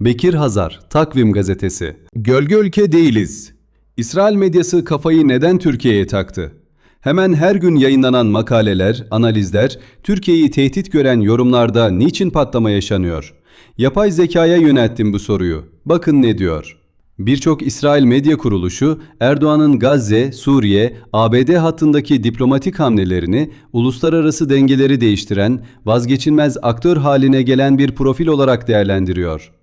Bekir Hazar, Takvim Gazetesi. Gölge ülke değiliz. İsrail medyası kafayı neden Türkiye'ye taktı? Hemen her gün yayınlanan makaleler, analizler, Türkiye'yi tehdit gören yorumlarda niçin patlama yaşanıyor? Yapay zekaya yönelttim bu soruyu. Bakın ne diyor. Birçok İsrail medya kuruluşu Erdoğan'ın Gazze, Suriye, ABD hattındaki diplomatik hamlelerini uluslararası dengeleri değiştiren, vazgeçilmez aktör haline gelen bir profil olarak değerlendiriyor.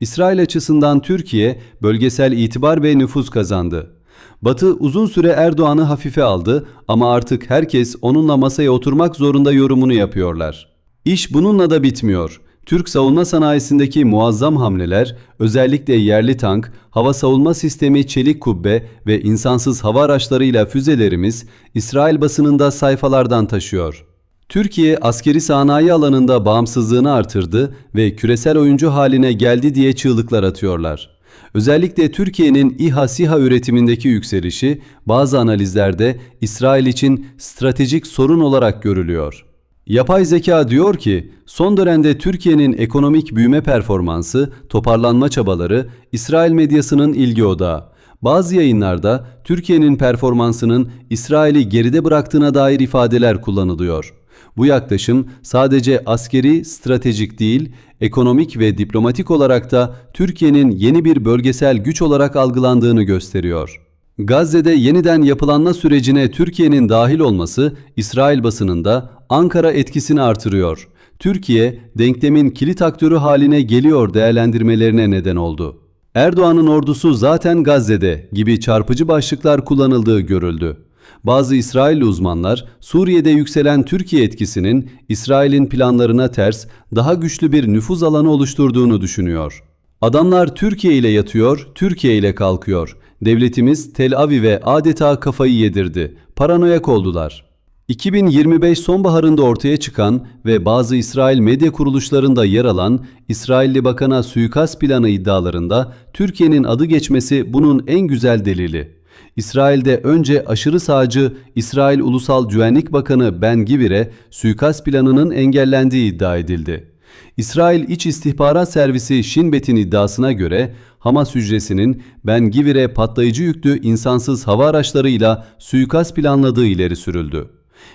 İsrail açısından Türkiye bölgesel itibar ve nüfuz kazandı. Batı uzun süre Erdoğan'ı hafife aldı ama artık herkes onunla masaya oturmak zorunda yorumunu yapıyorlar. İş bununla da bitmiyor. Türk savunma sanayisindeki muazzam hamleler, özellikle yerli tank, hava savunma sistemi çelik kubbe ve insansız hava araçlarıyla füzelerimiz İsrail basınında sayfalardan taşıyor. Türkiye askeri sanayi alanında bağımsızlığını artırdı ve küresel oyuncu haline geldi diye çığlıklar atıyorlar. Özellikle Türkiye'nin İHA SİHA üretimindeki yükselişi bazı analizlerde İsrail için stratejik sorun olarak görülüyor. Yapay zeka diyor ki, son dönemde Türkiye'nin ekonomik büyüme performansı, toparlanma çabaları İsrail medyasının ilgi odağı. Bazı yayınlarda Türkiye'nin performansının İsrail'i geride bıraktığına dair ifadeler kullanılıyor. Bu yaklaşım sadece askeri, stratejik değil, ekonomik ve diplomatik olarak da Türkiye'nin yeni bir bölgesel güç olarak algılandığını gösteriyor. Gazze'de yeniden yapılanma sürecine Türkiye'nin dahil olması İsrail basınında Ankara etkisini artırıyor. Türkiye denklemin kilit aktörü haline geliyor değerlendirmelerine neden oldu. Erdoğan'ın ordusu zaten Gazze'de gibi çarpıcı başlıklar kullanıldığı görüldü. Bazı İsrailli uzmanlar Suriye'de yükselen Türkiye etkisinin İsrail'in planlarına ters, daha güçlü bir nüfuz alanı oluşturduğunu düşünüyor. Adamlar Türkiye ile yatıyor, Türkiye ile kalkıyor. Devletimiz Tel Aviv'e adeta kafayı yedirdi. Paranoyak oldular. 2025 sonbaharında ortaya çıkan ve bazı İsrail medya kuruluşlarında yer alan İsrailli bakana suikast planı iddialarında Türkiye'nin adı geçmesi bunun en güzel delili. İsrail'de önce aşırı sağcı İsrail Ulusal Güvenlik Bakanı Ben Givir'e suikast planının engellendiği iddia edildi. İsrail İç İstihbarat Servisi Shin Bet'in iddiasına göre Hamas hücresinin Ben Givir'e patlayıcı yüklü insansız hava araçlarıyla suikast planladığı ileri sürüldü.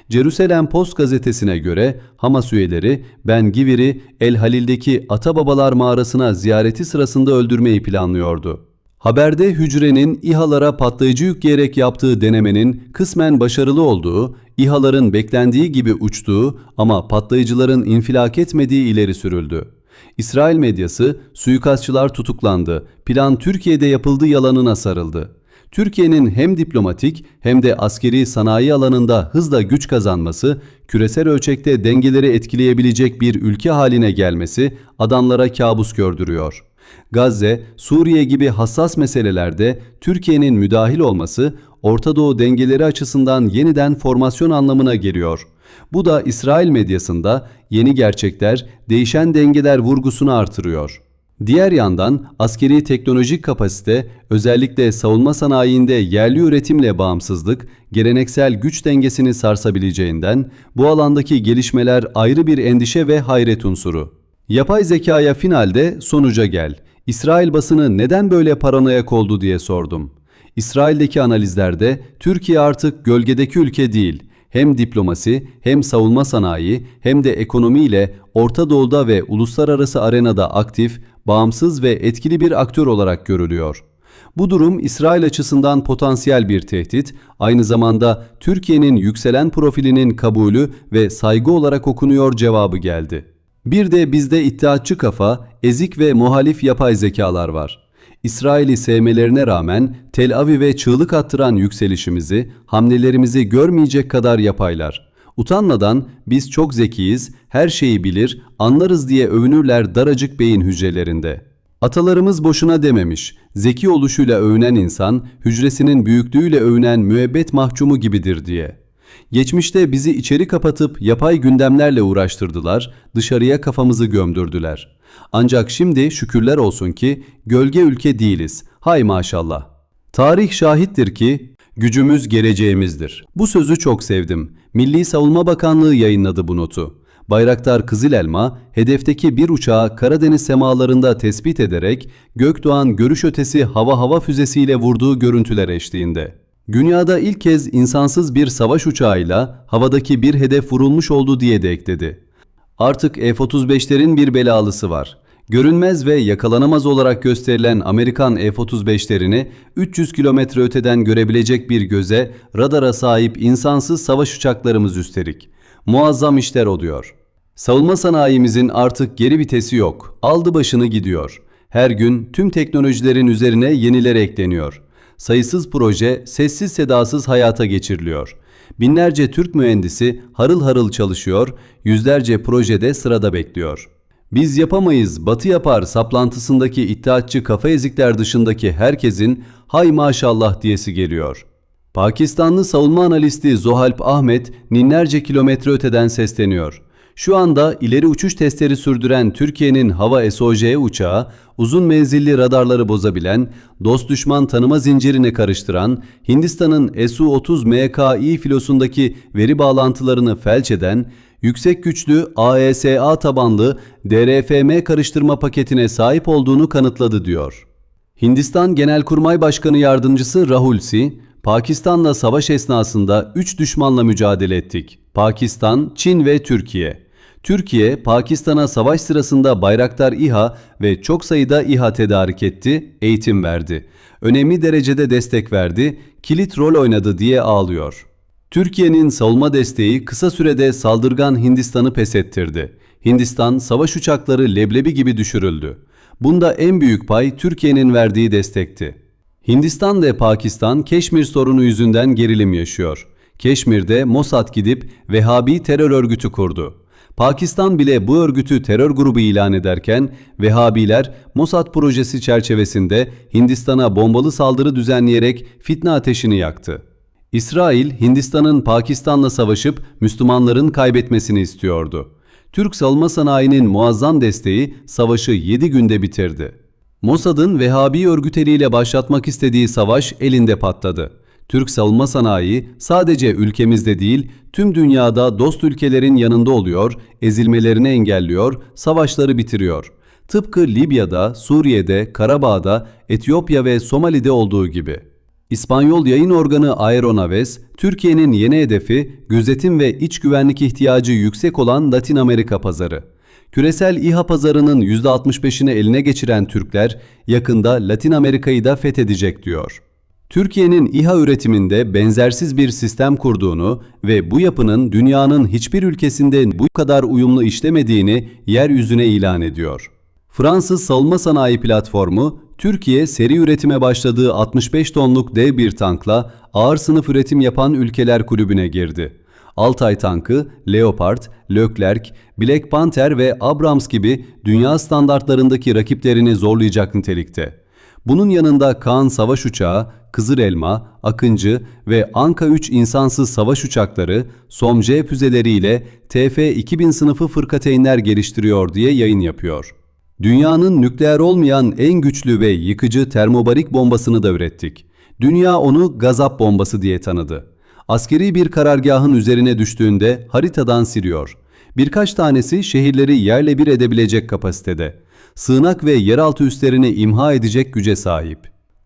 Jerusalem Post gazetesine göre Hamas üyeleri Ben Givir'i El Halil'deki Atababalar mağarasına ziyareti sırasında öldürmeyi planlıyordu. Haberde hücrenin İHA'lara patlayıcı yükleyerek yaptığı denemenin kısmen başarılı olduğu, İHA'ların beklendiği gibi uçtuğu ama patlayıcıların infilak etmediği ileri sürüldü. İsrail medyası suikastçılar tutuklandı, plan Türkiye'de yapıldığı yalanına sarıldı. Türkiye'nin hem diplomatik hem de askeri sanayi alanında hızla güç kazanması, küresel ölçekte dengeleri etkileyebilecek bir ülke haline gelmesi adamlara kabus gördürüyor. Gazze, Suriye gibi hassas meselelerde Türkiye'nin müdahil olması Orta Doğu dengeleri açısından yeniden formasyon anlamına geliyor. Bu da İsrail medyasında yeni gerçekler, değişen dengeler vurgusunu artırıyor. Diğer yandan askeri teknolojik kapasite, özellikle savunma sanayinde yerli üretimle bağımsızlık, geleneksel güç dengesini sarsabileceğinden bu alandaki gelişmeler ayrı bir endişe ve hayret unsuru. Yapay zekaya finalde sonuca gel. İsrail basını neden böyle paranoyak oldu diye sordum. İsrail'deki analizlerde Türkiye artık gölgedeki ülke değil, hem diplomasi, hem savunma sanayi, hem de ekonomiyle Orta Doğu'da ve uluslararası arenada aktif, bağımsız ve etkili bir aktör olarak görülüyor. Bu durum İsrail açısından potansiyel bir tehdit, aynı zamanda Türkiye'nin yükselen profilinin kabulü ve saygı olarak okunuyor cevabı geldi. Bir de bizde iddiatçı kafa, ezik ve muhalif yapay zekalar var. İsrail'i sevmelerine rağmen Tel Aviv'e çığlık attıran yükselişimizi, hamlelerimizi görmeyecek kadar yapaylar. Utanmadan biz çok zekiyiz, her şeyi bilir, anlarız diye övünürler daracık beyin hücrelerinde. Atalarımız boşuna dememiş, zeki oluşuyla övünen insan, hücresinin büyüklüğüyle övünen müebbet mahkumu gibidir diye.'' Geçmişte bizi içeri kapatıp yapay gündemlerle uğraştırdılar, dışarıya kafamızı gömdürdüler. Ancak şimdi şükürler olsun ki gölge ülke değiliz. Hay maşallah. Tarih şahittir ki gücümüz geleceğimizdir. Bu sözü çok sevdim. Milli Savunma Bakanlığı yayınladı bu notu. Bayraktar Kızıl Elma, hedefteki bir uçağı Karadeniz semalarında tespit ederek Gökdoğan görüş ötesi hava hava füzesiyle vurduğu görüntüler eşliğinde. Dünyada ilk kez insansız bir savaş uçağıyla havadaki bir hedef vurulmuş oldu diye de ekledi. Artık F-35'lerin bir belalısı var. Görünmez ve yakalanamaz olarak gösterilen Amerikan F-35'lerini 300 kilometre öteden görebilecek bir göze, radara sahip insansız savaş uçaklarımız üstelik. Muazzam işler oluyor. Savunma sanayimizin artık geri vitesi yok. Aldı başını gidiyor. Her gün tüm teknolojilerin üzerine yenileri ekleniyor. Sayısız proje sessiz sedasız hayata geçiriliyor. Binlerce Türk mühendisi harıl harıl çalışıyor, yüzlerce projede sırada bekliyor. Biz yapamayız, batı yapar saplantısındaki iddiatçı kafa ezikler dışındaki herkesin hay maşallah diyesi geliyor. Pakistanlı savunma analisti Zohalp Ahmet binlerce kilometre öteden sesleniyor. Şu anda ileri uçuş testleri sürdüren Türkiye'nin hava SOJ uçağı, uzun menzilli radarları bozabilen, dost düşman tanıma zincirini karıştıran, Hindistan'ın Su-30 MKI filosundaki veri bağlantılarını felç eden, yüksek güçlü AESA tabanlı DRFM karıştırma paketine sahip olduğunu kanıtladı diyor. Hindistan Genelkurmay Başkanı Yardımcısı Rahul Singh, Pakistan'la savaş esnasında 3 düşmanla mücadele ettik. Pakistan, Çin ve Türkiye. Türkiye, Pakistan'a savaş sırasında Bayraktar İHA ve çok sayıda İHA tedarik etti, eğitim verdi. Önemli derecede destek verdi, kilit rol oynadı diye ağlıyor. Türkiye'nin savunma desteği kısa sürede saldırgan Hindistan'ı pes ettirdi. Hindistan savaş uçakları leblebi gibi düşürüldü. Bunda en büyük pay Türkiye'nin verdiği destekti. Hindistan ve Pakistan Keşmir sorunu yüzünden gerilim yaşıyor. Keşmir'de Mossad gidip Vehhabi terör örgütü kurdu. Pakistan bile bu örgütü terör grubu ilan ederken Vehhabiler Mossad projesi çerçevesinde Hindistan'a bombalı saldırı düzenleyerek fitne ateşini yaktı. İsrail, Hindistan'ın Pakistan'la savaşıp Müslümanların kaybetmesini istiyordu. Türk savunma sanayinin muazzam desteği savaşı 7 günde bitirdi. Mossad'ın Vehhabi örgüteliyle başlatmak istediği savaş elinde patladı. Türk savunma sanayi sadece ülkemizde değil, tüm dünyada dost ülkelerin yanında oluyor, ezilmelerini engelliyor, savaşları bitiriyor. Tıpkı Libya'da, Suriye'de, Karabağ'da, Etiyopya ve Somali'de olduğu gibi. İspanyol yayın organı Aeronaves, Türkiye'nin yeni hedefi gözetim ve iç güvenlik ihtiyacı yüksek olan Latin Amerika pazarı. Küresel İHA pazarının %65'ini eline geçiren Türkler yakında Latin Amerika'yı da fethedecek diyor. Türkiye'nin İHA üretiminde benzersiz bir sistem kurduğunu ve bu yapının dünyanın hiçbir ülkesinde bu kadar uyumlu işlemediğini yeryüzüne ilan ediyor. Fransız savunma sanayi platformu, Türkiye seri üretime başladığı 65 tonluk dev bir tankla ağır sınıf üretim yapan ülkeler kulübüne girdi. Altay tankı, Leopard, Leclerc, Black Panther ve Abrams gibi dünya standartlarındaki rakiplerini zorlayacak nitelikte. Bunun yanında Kaan savaş uçağı, Kızır Elma, Akıncı ve Anka 3 insansız savaş uçakları SOMC füzeleriyle TF-2000 sınıfı fırkateynler geliştiriyor diye yayın yapıyor. Dünyanın nükleer olmayan en güçlü ve yıkıcı termobarik bombasını da ürettik. Dünya onu gazap bombası diye tanıdı. Askeri bir karargahın üzerine düştüğünde haritadan siliyor. Birkaç tanesi şehirleri yerle bir edebilecek kapasitede. Sığınak ve yeraltı üslerini imha edecek güce sahip.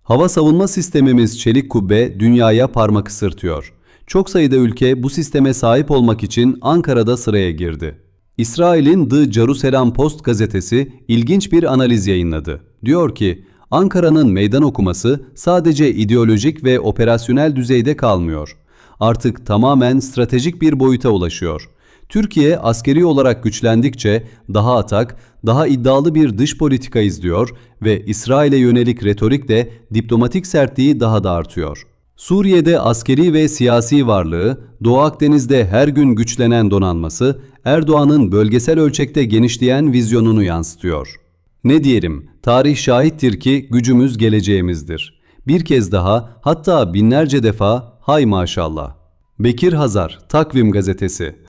Hava savunma sistemimiz Çelik Kubbe dünyaya parmak ısırtıyor. Çok sayıda ülke bu sisteme sahip olmak için Ankara'da sıraya girdi. İsrail'in The Jerusalem Post gazetesi ilginç bir analiz yayınladı. Diyor ki, Ankara'nın meydan okuması sadece ideolojik ve operasyonel düzeyde kalmıyor. Artık tamamen stratejik bir boyuta ulaşıyor. Türkiye askeri olarak güçlendikçe daha atak, daha iddialı bir dış politika izliyor ve İsrail'e yönelik retorik de diplomatik sertliği daha da artıyor. Suriye'de askeri ve siyasi varlığı, Doğu Akdeniz'de her gün güçlenen donanması, Erdoğan'ın bölgesel ölçekte genişleyen vizyonunu yansıtıyor. Ne diyelim, tarih şahittir ki gücümüz geleceğimizdir. Bir kez daha, hatta binlerce defa hay maşallah. Bekir Hazar, Takvim Gazetesi